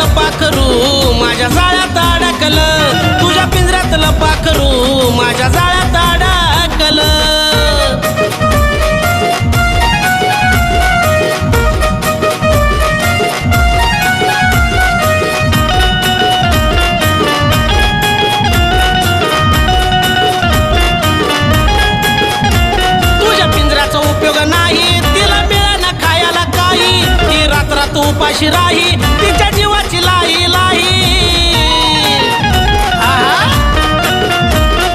பார்க்கணும் ती उपाशी राही तिच्या जीवाची लाही लाही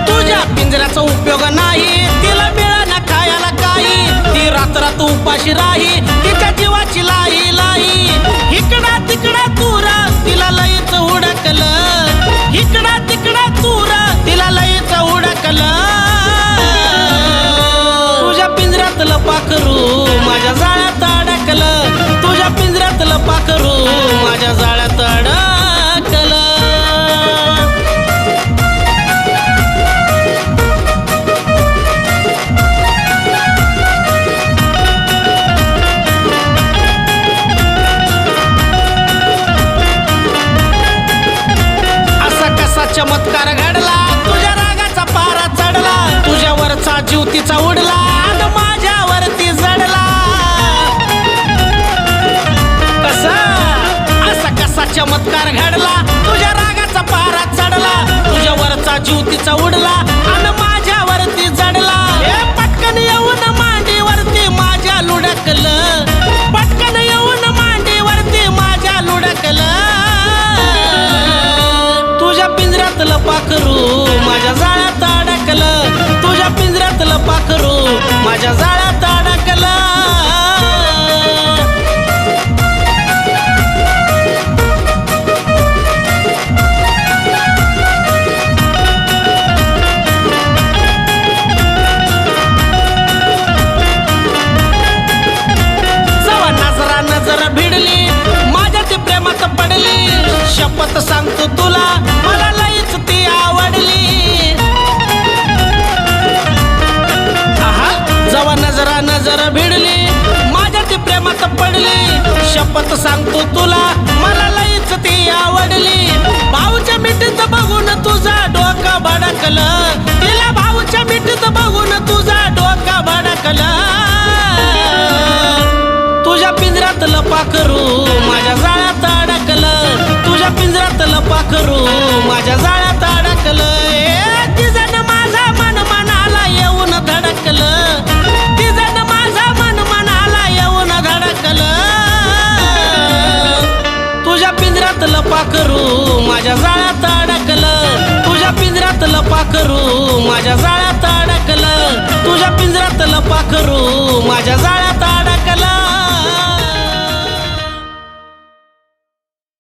तुझ्या पिंजऱ्याचा उपयोग नाही तिला मिळाना खायला काही. ती रात्रात उपाशी राही तिच्या जीवाची लाही लाही इकडा तिकडा तुरा तिला लईच उडकलं. इकडा तुझ्यावरचा उडला माझ्यावरती जडला. कसा? असा कसा चमत्कार घडला? तुझ्या रागाचा पारा चढला तुझ्यावरचा तिचा उडला आणि माझ्या जाळ्यात शपथ सांगतो तुला. मला लईच ती आवडली. भाऊच्या मिठीत बघून तुझा डोका भडकलं. तिला भाऊच्या मिठीत बघून तुझा डोका भडकलं. तुझ्या पिंजरात लपा करू माझ्या जाळ्यात अडकलं. तुझ्या पिंजरात लपा करू माझ्या जाळ्यात करू माझ्या जाळ्यात अडकलं तुझ्या पिंजऱ्यातलं पाखरू माझ्या जाळ्यात अडकलं तुझ्या पिंजऱ्यातलं पाखरू माझ्या जाळ्यात